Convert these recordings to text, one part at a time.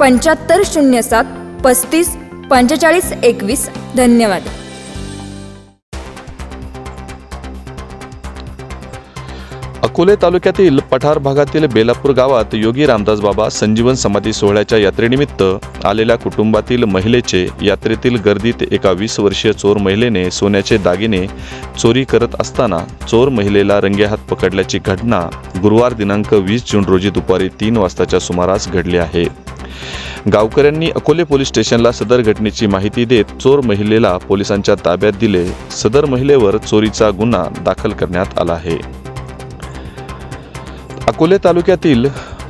पंच्याहत्तर शून्य सात पस्तीस पंचेचाळीस एकवीस. धन्यवाद. अकोले तालुक्यातील पठार भागातील बेलापूर गावात योगी रामदास बाबा संजीवन समाधी सोहळ्याच्या यात्रेनिमित्त आलेल्या कुटुंबातील महिलेचे यात्रेतील गर्दीत एका वीस वर्षीय चोर महिलेने सोन्याचे दागिने चोरी करत असताना चोर महिलेला रंगेहात पकडल्याची घटना गुरुवार दिनांक वीस जून रोजी दुपारी तीन वाजताच्या सुमारास घडली आहे. गावकऱ्यांनी अकोले पोलीस स्टेशनला सदर घटनेची माहिती देत चोर महिलेला पोलिसांच्या ताब्यात दिले. सदर महिलेवर चोरीचा गुन्हा दाखल करण्यात आला आहे. अकोले तालुक्यातील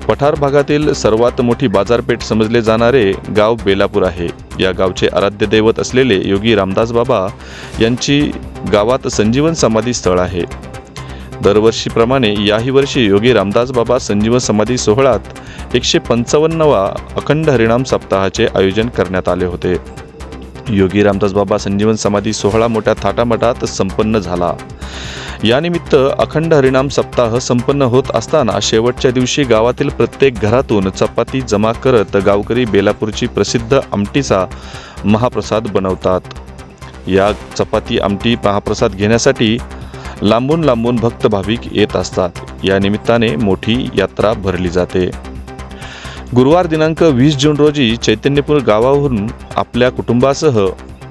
पठार भागातील सर्वात मोठी बाजारपेठ समजले जाणारे गाव बेलापूर आहे. या गावचे आराध्य दैवत असलेले योगी रामदास बाबा यांची गावात संजीवन समाधी स्थळ आहे. दरवर्षीप्रमाणे याही वर्षी योगी रामदास बाबा संजीवन समाधी सोहळ्यात एकशे पंचावन्नवा अखंड हरिणाम सप्ताहाचे आयोजन करण्यात आले होते. योगी रामदास बाबा संजीवन समाधी सोहळा मोठ्या थाटामाटात संपन्न झाला. यानिमित्त अखंड हरिणाम सप्ताह संपन्न होत असताना शेवटच्या दिवशी गावातील प्रत्येक घरातून चपाती जमा करत गावकरी बेलापूरची प्रसिद्ध आमटीचा महाप्रसाद बनवतात. या चपाती आमटी महाप्रसाद घेण्यासाठी लांबून लांबून भक्त भाविक येत असतात. या निमित्ताने मोठी यात्रा भरली जाते. गुरुवार दिनांक वीस जून रोजी चैतन्यपूर गावावरून आपल्या कुटुंबासह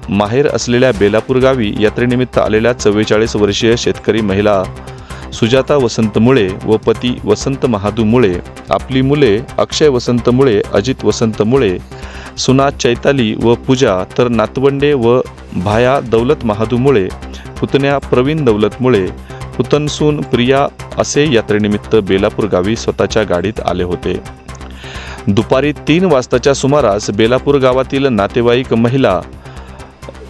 माहेर असलेल्या बेलापूर गावी यात्रेनिमित्त आलेल्या चव्वेचाळीस वर्षीय शेतकरी महिला सुजाता वसंत मुळे व पती वसंत महादू मुळे आपली मुले अक्षय वसंत मुळे अजित वसंत मुळे सुना चैताली व पूजा तर नातवंडे व भाया दौलत महादू मुळे पुतण्या प्रवीण दौलत मुळे पुतनसून प्रिया असे यात्रेनिमित्त बेलापूर गावी स्वतःच्या गाडीत आले होते. दुपारी तीन वाजताच्या सुमारास बेलापूर गावातील नातेवाईक महिला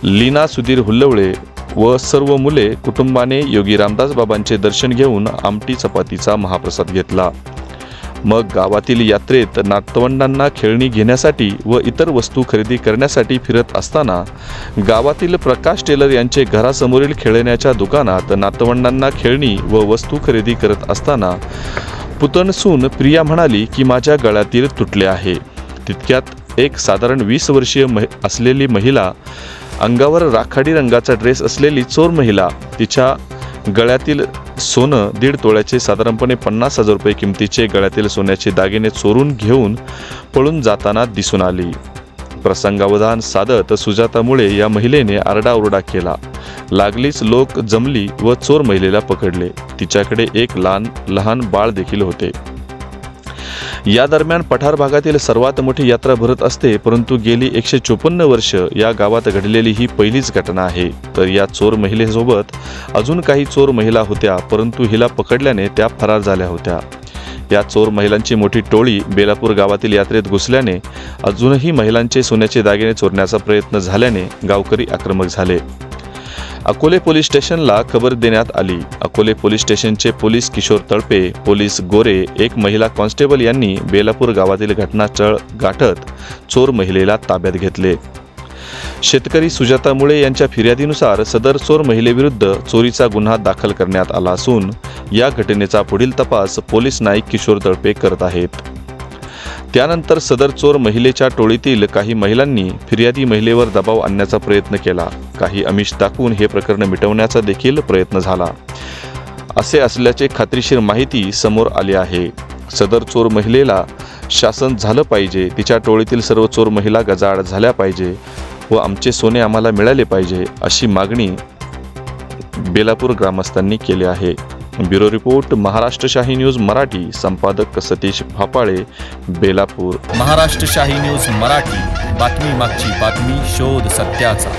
लीना सुधीर हुल्लवळे व सर्व मुले कुटुंबाने योगी रामदास बाबांचे दर्शन घेऊन आमटी चपातीचा महाप्रसाद घेतला. मग गावातील यात्रेत नातवंडांना खेळणी घेण्यासाठी व इतर वस्तू खरेदी करण्यासाठी फिरत असताना गावातील प्रकाश टेलर यांचे घरासमोरील खेळण्याच्या दुकानात नातवंडांना खेळणी व वस्तू खरेदी करत असताना पुतणसून प्रिया म्हणाली की माझ्या गळ्यातील तुटले आहे. तितक्यात एक साधारण वीस वर्षीय मह असलेली महिला अंगावर राखाडी रंगाचा ड्रेस असलेली चोर महिला तिच्या गळ्यातील सोनं दीड तोळ्याचे साधारणपणे पन्नास हजार रुपये किमतीचे गळ्यातील सोन्याचे दागिने चोरून घेऊन पळून जाताना दिसून आली. प्रसंगावधान साधत सुजातामुळे या महिलेने आरडाओरडा केला. लागलीच लोक जमली व चोर महिलेला पकडले. तिच्याकडे एक लहान लहान बाळ देखील होते. या दरम्यान पठार भागातील सर्वात मोठी यात्रा भरत असते परंतु गेली एकशे चोपन्न वर्ष या गावात घडलेली ही पहिलीच घटना आहे. तर या चोर महिलेसोबत अजून काही चोर महिला होत्या परंतु हिला पकडल्याने त्या फरार झाल्या होत्या. या चोर महिलांची मोठी टोळी बेलापूर गावातील यात्रेत घुसल्याने अजूनही महिलांचे सोन्याचे दागिने चोरण्याचा प्रयत्न झाल्याने गावकरी आक्रमक झाले. अकोले पोलीस स्टेशनला खबर देण्यात आली. अकोले पोलीस स्टेशनचे पोलीस किशोर तळपे पोलीस गोरे एक महिला कॉन्स्टेबल यांनी बेलापूर गावातील घटनास्थळ गाठत चोर महिलेला ताब्यात घेतले. शेतकरी सुजाता मुळे यांच्या फिर्यादीनुसार सदर चोर महिलेविरुद्ध चोरीचा गुन्हा दाखल करण्यात आला असून या घटनेचा पुढील तपास पोलीस नाईक किशोर तळपे करत आहेत. त्यानंतर सदर चोर महिलेच्या टोळीतील काही महिलांनी फिर्यादी महिलेवर दबाव आणण्याचा प्रयत्न केला. काही अमिष दाखवून हे प्रकरण मिटवण्याचा देखील प्रयत्न झाला. असे असल्याचे खात्रीशीर माहिती समोर आली आहे. सदर चोर महिलेला शासन झालं पाहिजे. तिच्या टोळीतील सर्व चोर महिला गजाआड झाल्या पाहिजे व आमचे सोने आम्हाला मिळाले पाहिजे अशी मागणी बेलापूर ग्रामस्थांनी केली आहे. ब्युरो रिपोर्ट महाराष्ट्र शाही न्यूज मराठी. संपादक सतीश फापाळे बेलापूर. महाराष्ट्र शाही न्यूज मराठी. बातमी मागची बातमी शोध सत्याचा.